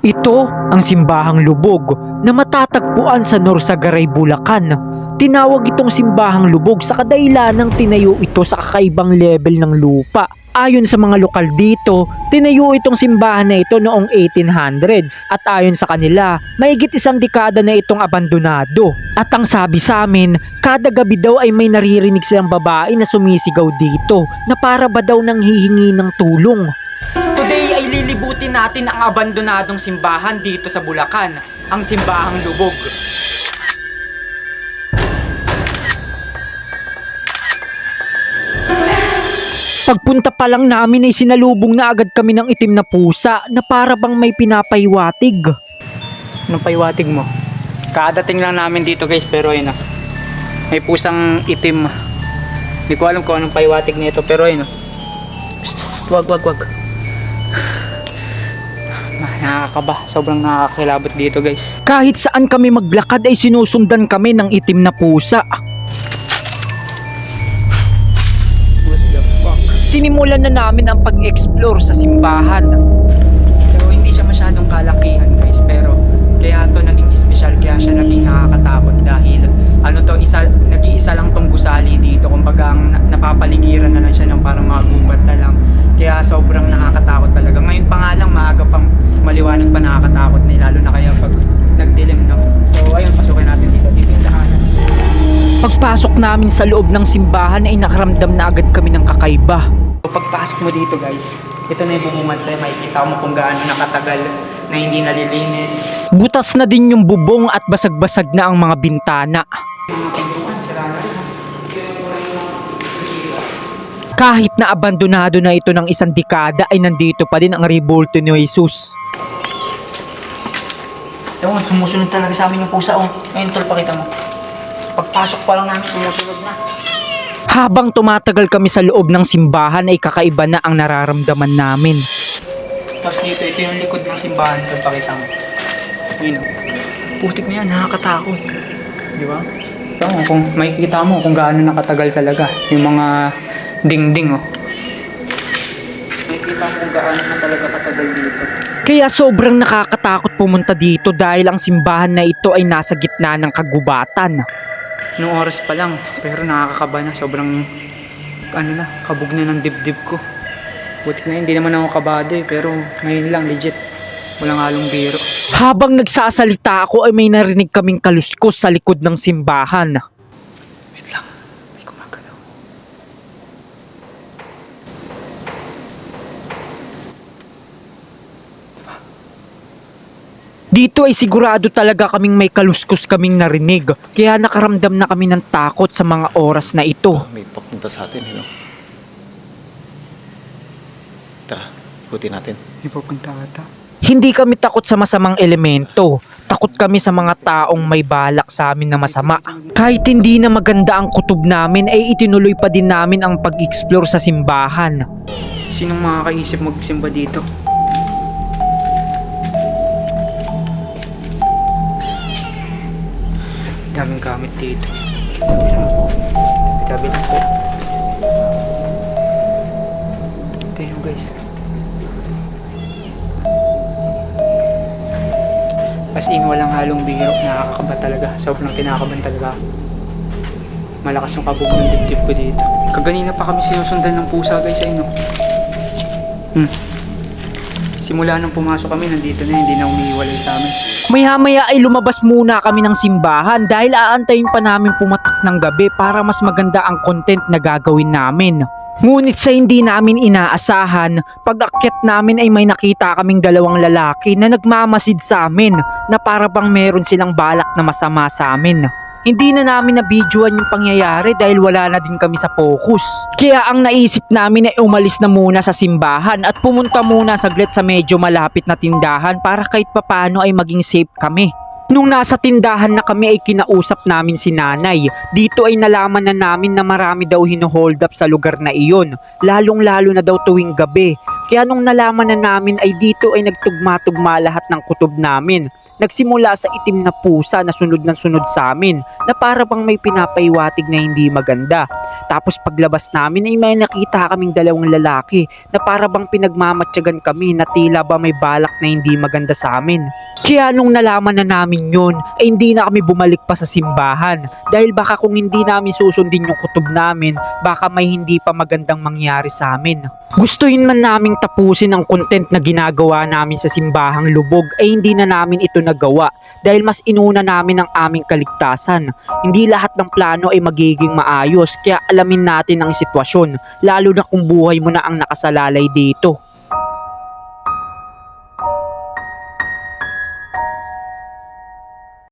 Ito ang simbahang lubog na matatagpuan sa Norsagaray, Bulacan. Tinawag itong simbahang lubog sa kadahilanang tinayo ito sa kakaibang level ng lupa. Ayon sa mga lokal dito, tinayo itong simbahan na ito noong 1800s at ayon sa kanila, mahigit isang dekada na itong abandonado. At ang sabi sa amin, kada gabi daw ay may naririnig silang babae na sumisigaw dito na para ba daw nang hihingi ng tulong. Lilibutin natin ang abandonadong simbahan dito sa Bulacan, ang simbahang lubog. Pagpunta pa lang namin ay sinalubong na agad kami ng itim na pusa na para bang may pinapahiwatig. Anong pahiwatig mo? Kadating lang namin dito guys pero ayun na. May pusang itim. Hindi ko alam kung anong pahiwatig nito pero ayun na. Wag wag wag. Nakakaba. Sobrang nakakilabot dito guys. Kahit saan kami maglakad ay sinusundan kami ng itim na pusa. What the fuck? Sinimulan na namin ang pag-explore sa simbahan. So hindi siya masyadong kalakihan guys pero kaya to naging special kaya siya naging nakakatakot dahil ano to isa nag-iisa lang tong gusali dito kumbaga napapaligiran na lang siya ng parang mga gubat na lang kaya sobrang nakakatakot talaga ngayon pa nga lang maaga pang maliwanag pa nakakatakot na lalo na kaya pag nagdilim no so ayun pasukin natin dito dito yung daanan Pagpasok namin sa loob ng simbahan ay nakaramdam na agad kami ng kakaiba. Pagpasok mo dito guys, ito na yung bubungad sa'yo. Makikita mo kung gaano nakatagal na hindi nalilinis. Butas na din yung bubong at basag-basag na ang mga bintana. Mga pintuan, sira na Kahit na abandonado na ito ng isang dekada ay nandito pa din ang revolto ni Jesus. Ewan, sumusunod talaga sa amin yung pusa, oh. Ngayon, tol, pakita mo. Pagpasok pa lang namin, sumusunod na. Habang tumatagal kami sa loob ng simbahan ay kakaiba na ang nararamdaman namin. Tapos dito, ito yung likod ng simbahan, tol, pakita mo. Yun, oh. Putik na yan, nakakatakot. Di ba? Oo, kung makikita mo kung gaano nakatagal talaga yung mga dingding oh. Makikita mo kung gaano na talaga katagal dito. Kaya sobrang nakakatakot pumunta dito dahil ang simbahan na ito ay nasa gitna ng kagubatan. Nung oras pa lang, pero nakakakaba na. Sobrang, ano na, kabog na ng dibdib ko. Buti na hindi naman ako kabado eh, pero ngayon lang, legit. Walang halong biro. Habang nagsasalita ako ay may narinig kaming kaluskos sa likod ng simbahan. Wait lang, may gumagalaw. Dito ay sigurado talaga kaming may kaluskos kaming narinig. Kaya nakaramdam na kami ng takot sa mga oras na ito. May papunta sa atin, you know? Tara, ikutin natin. May ata. Hindi kami takot sa masamang elemento. Takot kami sa mga taong may balak sa amin na masama. Kahit hindi na maganda ang kutob namin ay itinuloy pa din namin ang pag-explore sa simbahan. Sinong makakaisip magsimba dito? Daming gamit dito. Tabi lang po. Ito yun guys. As in, walang halong biro. Nakakakaba talaga. Sobrang kinakaban talaga. Malakas yung kabog ng dibdib ko dito. Kaganina pa kami sinusundan ng pusa guys sa inyo. Hmm. Simula nung pumasok kami, nandito na, hindi na umiiwalay sa amin. Maya-maya ay lumabas muna kami ng simbahan dahil aantayin pa namin pumatak ng gabi para mas maganda ang content na gagawin namin. Ngunit sa hindi namin inaasahan, pag-akyat namin ay may nakita kaming dalawang lalaki na nagmamasid sa amin na para bang meron silang balak na masama sa amin. Hindi na namin na-videoan yung pangyayari dahil wala na din kami sa focus. Kaya ang naisip namin ay umalis na muna sa simbahan at pumunta muna saglit sa medyo malapit na tindahan para kahit papano ay maging safe kami. Nung nasa tindahan na kami ay kinausap namin si nanay. Dito ay nalaman na namin na marami daw hino-hold up sa lugar na iyon. Lalong lalo na daw tuwing gabi. Kaya nung nalaman na namin ay dito ay nagtugma-tugma lahat ng kutob namin. Nagsimula sa itim na pusa na sunod ng sunod sa amin na para bang may pinapaiwatig na hindi maganda. Tapos paglabas namin ay may nakita kaming dalawang lalaki na para bang pinagmamatyagan kami na tila ba may balak na hindi maganda sa amin. Kaya nung nalaman na namin yun, ay hindi na kami bumalik pa sa simbahan dahil baka kung hindi namin susundin yung kutob namin, baka may hindi pa magandang mangyari sa amin. Gustuin man naming tapusin ang content na ginagawa namin sa simbahang lubog ay hindi na namin ito nagawa dahil mas inuna namin ang aming kaligtasan. Hindi lahat ng plano ay magiging maayos kaya alamin natin ang sitwasyon lalo na kung buhay mo na ang nakasalalay dito.